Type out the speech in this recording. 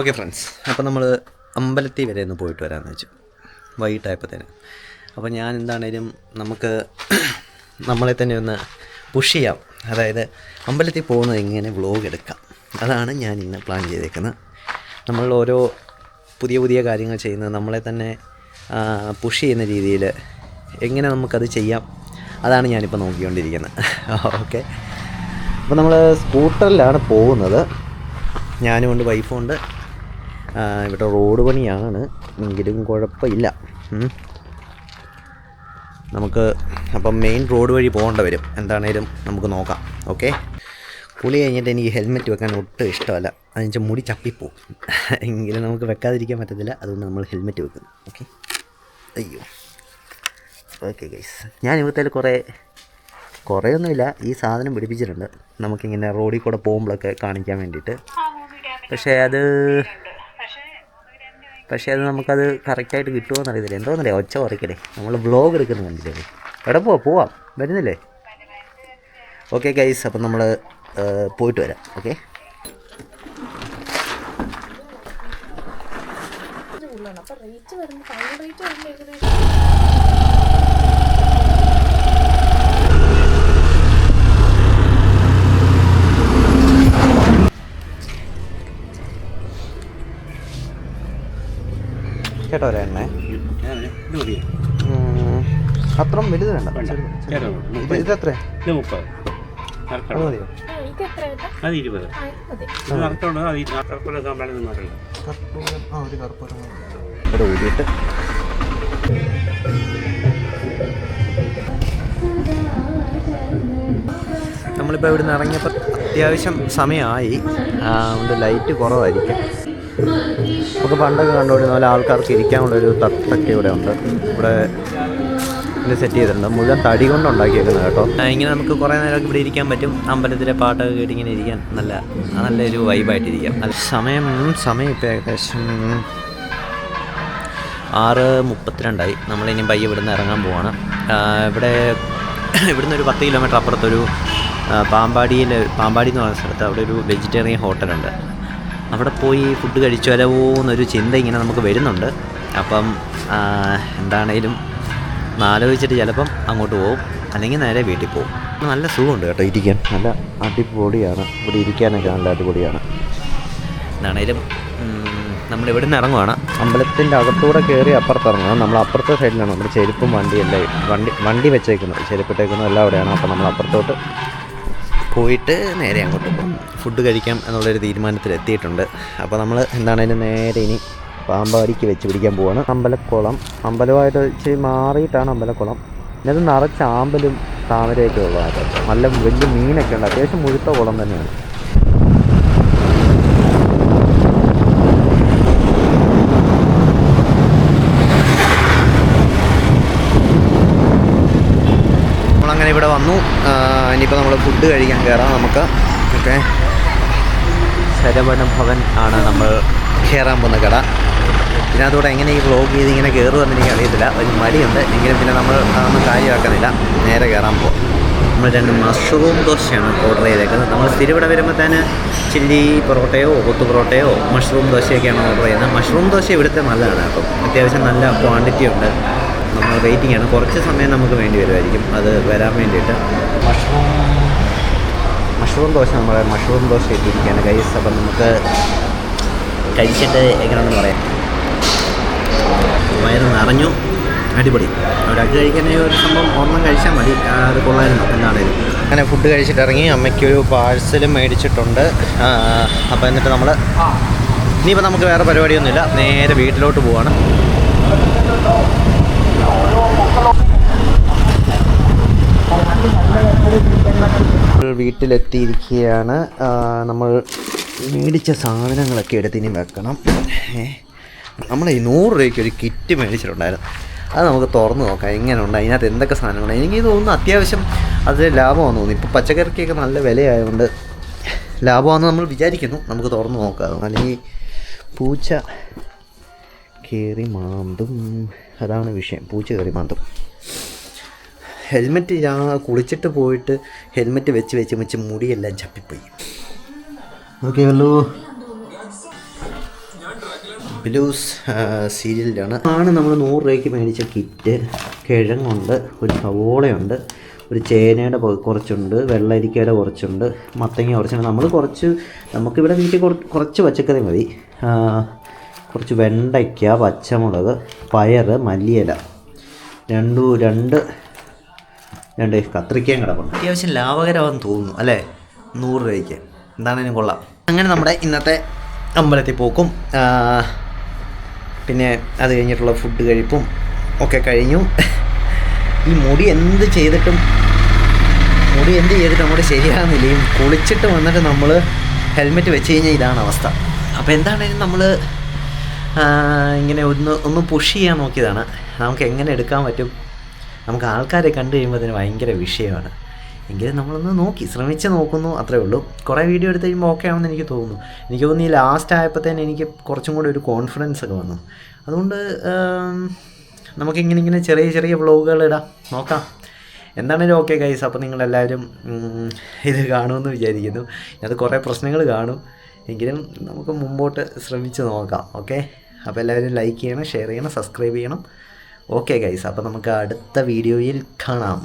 Okay friends അപ്പോൾ നമ്മൾ അമ്പലത്തിൽ വരെ ഒന്ന് പോയിട്ട് വരാമെന്ന് വെച്ചു. വൈകിട്ടായപ്പോഴത്തേന് അപ്പോൾ ഞാൻ എന്താണേലും നമുക്ക് നമ്മളെ തന്നെ ഒന്ന് പുഷ് ചെയ്യാം. അതായത് അമ്പലത്തിൽ പോകുന്ന എങ്ങനെ വ്ളോഗ് എടുക്കാം. അതാണ് ഞാൻ ഇന്ന് പ്ലാൻ ചെയ്തേക്കുന്നത്. നമ്മൾ ഓരോ പുതിയ പുതിയ കാര്യങ്ങൾ ചെയ്യുന്നത് നമ്മളെ തന്നെ പുഷ് ചെയ്യുന്ന രീതിയിൽ എങ്ങനെ നമുക്കത് ചെയ്യാം. അതാണ് ഞാനിപ്പോൾ നോക്കിക്കൊണ്ടിരിക്കുന്നത്. ഓക്കെ അപ്പോൾ നമ്മൾ സ്കൂട്ടറിലാണ് പോകുന്നത്. ഞാനും ഉണ്ട് വൈഫും ഉണ്ട്. ഇവിടെ റോഡ് പണിയാണ്. എങ്കിലും കുഴപ്പമില്ല. നമുക്ക് അപ്പം മെയിൻ റോഡ് വഴി പോകേണ്ട വരും. എന്താണേലും നമുക്ക് നോക്കാം. ഓക്കെ കുളി കഴിഞ്ഞിട്ട് എനിക്ക് ഹെൽമെറ്റ് വെക്കാൻ ഒട്ടും ഇഷ്ടമല്ല. അതെന്നുവെച്ചാൽ മുടി ചപ്പിപ്പോവും. എങ്കിലും നമുക്ക് വെക്കാതിരിക്കാൻ പറ്റത്തില്ല. അതുകൊണ്ട് നമ്മൾ ഹെൽമെറ്റ് വെക്കുന്നു. ഓക്കെ അയ്യോ. ഓക്കെ ഗൈസ് ഞാൻ ഇവിടുത്തെ കുറേ കുറേയൊന്നുമില്ല. ഈ സാധനം പിടിപ്പിച്ചിട്ടുണ്ട്. നമുക്കിങ്ങനെ റോഡിൽ കൂടെ പോകുമ്പോഴൊക്കെ കാണിക്കാൻ വേണ്ടിയിട്ട്. പക്ഷേ അത് പക്ഷേ അത് നമുക്കത് കറക്റ്റായിട്ട് കിട്ടുമോ എന്നറിയത്തില്ല എന്തോന്നല്ലേ ഒച്ച കുറയ്ക്കണേ നമ്മൾ വ്ളോഗ് എടുക്കുന്ന കണ്ടില്ലേ? എവിടെ പോവാം പോവാം. വരുന്നില്ലേ? ഓക്കെ ഗൈസ് അപ്പം നമ്മൾ പോയിട്ട് വരാം. ഓക്കെ കേട്ടോ ഒരെണ്ണേ അത്രയും വലുത് വേണ്ട. ഇത് ഇത് എത്ര അത് മതിയോ? ഇരുപത്. ഇവിടെ ഊരിയിട്ട്. നമ്മളിപ്പോൾ ഇവിടുന്ന് ഇറങ്ങിയപ്പോൾ അത്യാവശ്യം സമയമായി. ആ, അതുകൊണ്ട് ലൈറ്റ് കുറവായിരിക്കും. നമുക്ക് പണ്ടൊക്കെ കണ്ടുകൊണ്ടിരുന്ന പോലെ ആൾക്കാർക്ക് ഇരിക്കാനുള്ളൊരു തട്ടൊക്കെ ഇവിടെ ഉണ്ട്. ഇവിടെ ഇത് സെറ്റ് ചെയ്തിട്ടുണ്ട്. മുഴുവൻ തടി കൊണ്ട് ഉണ്ടാക്കിയേക്കുന്നത് കേട്ടോ. ഇങ്ങനെ നമുക്ക് കുറേ നേരമൊക്കെ ഇവിടെ ഇരിക്കാൻ പറ്റും. അമ്പലത്തിലെ പാട്ടൊക്കെ കേട്ട് ഇങ്ങനെ ഇരിക്കാൻ നല്ല നല്ലൊരു വൈബായിട്ടിരിക്കാം നല്ല സമയം സമയം ഇപ്പോൾ ഏകദേശം ആറ് മുപ്പത്തിരണ്ടായി. നമ്മളിനി പയ്യെ ഇവിടുന്ന് ഇറങ്ങാൻ പോവാണ്. ഇവിടെ ഇവിടുന്ന് ഒരു പത്ത് കിലോമീറ്റർ അപ്പുറത്തൊരു പാമ്പാടിയിൽ പാമ്പാടി എന്ന് പറയുന്ന സ്ഥലത്ത് അവിടെ ഒരു വെജിറ്റേറിയൻ ഹോട്ടലുണ്ട് അവിടെ പോയി ഫുഡ് കഴിച്ചാലോ എന്നൊരു ചിന്ത ഇങ്ങനെ നമുക്ക് വരുന്നുണ്ട്. അപ്പം എന്താണേലും ആലോചിച്ചിട്ട് ചിലപ്പം അങ്ങോട്ട് പോകും അല്ലെങ്കിൽ നേരെ വീട്ടിൽ പോകും നല്ല സുഖമുണ്ട് കേട്ടോ ഇരിക്കാൻ. നല്ല അടിപൊളിയാണ്. ഇവിടെ ഇരിക്കാനൊക്കെ നല്ല അടിപൊളിയാണ്. എന്താണേലും നമ്മൾ ഇവിടെ നിന്ന് ഇറങ്ങുവാണ്. അമ്പലത്തിന്റെ അകത്തൂടെ കയറി അപ്പുറത്ത് ഇറങ്ങുകയാണ് നമ്മൾ അപ്പുറത്തെ സൈഡിലാണ്. നമ്മുടെ ചെരുപ്പും വണ്ടിയല്ലേ വണ്ടി വണ്ടി വെച്ചേക്കുന്നത്. ചെരുപ്പിട്ടേക്കുന്നത് എല്ലാം അവിടെയാണ്. അപ്പോൾ നമ്മൾ അപ്പുറത്തോട്ട് പോയിട്ട് നേരെ അങ്ങോട്ട് പോകും. ഫുഡ് കഴിക്കാം എന്നുള്ളൊരു തീരുമാനത്തിൽ എത്തിയിട്ടുണ്ട് അപ്പോൾ നമ്മൾ എന്താണേലും നേരെ ഇനി പാമ്പാടിക്ക് വെച്ച് പിടിക്കാൻ പോവാണ്. അമ്പലക്കുളം. അമ്പലമായിട്ട് വെച്ച് മാറിയിട്ടാണ് അമ്പലക്കുളം. അത് നിറച്ച് ആമ്പലും താമരയൊക്കെ ഉള്ളതാണ്. നല്ല വലിയ മീനൊക്കെ ഉണ്ട്. അത്യാവശ്യം മുഴുത്ത കുളം തന്നെയാണ്. നമ്മളങ്ങനെ ഇവിടെ വന്നു. ഇനിയിപ്പോൾ നമ്മൾ ഫുഡ് കഴിക്കാൻ കയറാം നമുക്ക്. ഓക്കെ. ശരവണ ഭവൻ ആണ് നമ്മൾ കയറാൻ പോകുന്ന കട. ഇതിനകത്തൂടെ എങ്ങനെ ഈ വ്ലോഗ് ചെയ്ത് ഇങ്ങനെ കയറുമെന്ന് എനിക്ക് അറിയത്തില്ല. ഒരു മടിയുണ്ട്. എങ്കിലും പിന്നെ നമ്മൾ അതൊന്നും കാര്യമാക്കുന്നില്ല നേരെ കയറാൻ പോകും നമ്മൾ രണ്ട് മഷ്റൂം ദോശയാണ് ഓർഡർ ചെയ്തേക്കുന്നത്. നമ്മൾ സ്ഥിരം ഇവിടെ തന്നെ ചില്ലി പൊറോട്ടയോ ഒത്തു പൊറോട്ടയോ മഷ്റൂം ദോശയൊക്കെയാണ് ഓർഡർ ചെയ്യുന്നത്. മഷ്റൂം ദോശ ഇവിടുത്തെ നല്ലതാണ് അപ്പം അത്യാവശ്യം നല്ല ക്വാണ്ടിറ്റി ഉണ്ട്. നമ്മൾ വെയിറ്റിംഗ് ആണ്. കുറച്ച് സമയം നമുക്ക് വേണ്ടി വരുമായിരിക്കും. അത് വരാൻ വേണ്ടിയിട്ട്. മഷ്റൂം മഷ്റൂം ദോശ നമ്മളെ മഷ്റൂം ദോശ എത്തിയിരിക്കുകയാണ് കൈസ് അപ്പം നമുക്ക് കഴിച്ചിട്ട് എങ്ങനെയാണെന്ന് പറയാം. വയറ് നിറഞ്ഞു. അടിപൊളി. ഒരാൾക്ക് കഴിക്കാൻ ഒരു സംഭവം ഒന്നും കഴിച്ചാൽ മതി. അത് കൊള്ളായിരുന്നു. എന്താണേലും. അങ്ങനെ ഫുഡ് കഴിച്ചിട്ട് ഇറങ്ങി. അമ്മയ്ക്കൊരു പാഴ്സലും മേടിച്ചിട്ടുണ്ട്. അപ്പം അപ്പോൾ എന്നിട്ട് നമ്മൾ ഇനിയിപ്പോൾ നമുക്ക് വേറെ പരിപാടിയൊന്നുമില്ല. നേരെ വീട്ടിലോട്ട് പോവാണ് നമ്മൾ വീട്ടിലെത്തിയിരിക്കുകയാണ്. നമ്മൾ മേടിച്ച സാധനങ്ങളൊക്കെ എടുത്ത് ഇനി വെക്കണം നമ്മൾ ഈ നൂറ് രൂപയ്ക്ക് ഒരു കിറ്റ് മേടിച്ചിട്ടുണ്ടായിരുന്നു. അത് നമുക്ക് തുറന്ന് നോക്കാം എങ്ങനെ ഉണ്ട് അതിനകത്ത് എന്തൊക്കെ സാധനങ്ങളുണ്ട്. എനിക്ക് തോന്നുന്നു അത്യാവശ്യം അത് ലാഭമാണെന്ന് തോന്നുന്നു. ഇപ്പോൾ പച്ചക്കറിക്കൊക്കെ നല്ല വിലയായതുകൊണ്ട് ലാഭമാണെന്ന് നമ്മൾ വിചാരിക്കുന്നു. നമുക്ക് തുറന്ന് നോക്കാം. അല്ലെങ്കിൽ പൂച്ച കയറി മാന്തും. അതാണ് വിഷയം. പൂച്ച കയറി മാന്തും. ഹെൽമെറ്റ് ഞാൻ കുളിച്ചിട്ട് പോയിട്ട് ഹെൽമെറ്റ് വെച്ച് വെച്ച് വെച്ച് മുടിയെല്ലാം ചപ്പിപ്പോയി. Okay hello ബിലൂസ് സീരിയലിലാണ്. ആണ് നമ്മൾ നൂറ് രൂപയ്ക്ക് മേടിച്ച കിറ്റ്. കിഴങ്ങുണ്ട് ഒരു സവോളയുണ്ട് ഒരു ചേനയുടെ കുറച്ചുണ്ട് വെള്ളരിക്കയുടെ കുറച്ചുണ്ട് മത്തങ്ങ കുറച്ചുണ്ട്. നമ്മൾ കുറച്ച് നമുക്കിവിടെ വീട്ടിൽ കുറ- കുറച്ച് പച്ചക്കറി മതി. കുറച്ച് വെണ്ടയ്ക്ക പച്ചമുളക് പയർ മല്ലിയില. രണ്ടു രണ്ട് രണ്ട് കത്രിക്കയും കിടപ്പുണ്ട്. അത്യാവശ്യം ലാഭകരമാണെന്ന് തോന്നുന്നു അല്ലേ? നൂറ് രൂപയ്ക്ക്. എന്താണേലും കൊള്ളാം. അങ്ങനെ നമ്മുടെ ഇന്നത്തെ അമ്പലത്തിൽ പോക്കും പിന്നെ അത് കഴിഞ്ഞിട്ടുള്ള ഫുഡ് കഴിപ്പും ഒക്കെ കഴിഞ്ഞു. ഈ മുടി എന്ത് ചെയ്തിട്ടും മുടി എന്ത് ചെയ്തിട്ടും നമ്മുടെ ശരിയാകുന്നില്ല കുളിച്ചിട്ട് വന്നിട്ട് നമ്മൾ ഹെൽമെറ്റ് വെച്ച് കഴിഞ്ഞാൽ ഇതാണ് അവസ്ഥ. അപ്പോൾ എന്താണേലും നമ്മൾ ഇങ്ങനെ ഒന്ന് ഒന്ന് പുഷ് ചെയ്യാൻ നോക്കിയതാണ്. നമുക്ക് എങ്ങനെ എടുക്കാൻ പറ്റും? നമുക്ക് ആൾക്കാരെ കണ്ടു കഴിയുമ്പോൾ അതിന് ഭയങ്കര വിഷയമാണ്. എങ്കിലും നമ്മളൊന്ന് നോക്കി ശ്രമിച്ച് നോക്കുന്നു അത്രേ ഉള്ളൂ. കുറേ വീഡിയോ എടുത്ത് കഴിയുമ്പോൾ ഓക്കെ ആണെന്ന് എനിക്ക് തോന്നുന്നു. എനിക്ക് തോന്നുന്നു ഈ ലാസ്റ്റ് ആയപ്പോഴത്തേന് എനിക്ക് കുറച്ചും കൂടി ഒരു കോൺഫിഡൻസ് ഒക്കെ വന്നു. അതുകൊണ്ട് നമുക്ക് നമുക്കിങ്ങനെ ഇങ്ങനെ ചെറിയ ചെറിയ വ്ളോഗുകൾ ഇടാം. നോക്കാം. എന്താണേലും ഓക്കെ ഗൈസ് അപ്പോൾ നിങ്ങളെല്ലാവരും ഇത് കാണുമെന്ന് വിചാരിക്കുന്നു. അത് കുറേ പ്രശ്നങ്ങൾ കാണും. എങ്കിലും നമുക്ക് മുമ്പോട്ട് ശ്രമിച്ച് നോക്കാം. ഓക്കെ അപ്പോൾ എല്ലാവരും ലൈക്ക് ചെയ്യണം ഷെയർ ചെയ്യണം സബ്സ്ക്രൈബ് ചെയ്യണം. ഓക്കെ ഗൈസ് അപ്പോൾ നമുക്ക് അടുത്ത വീഡിയോയിൽ കാണാം.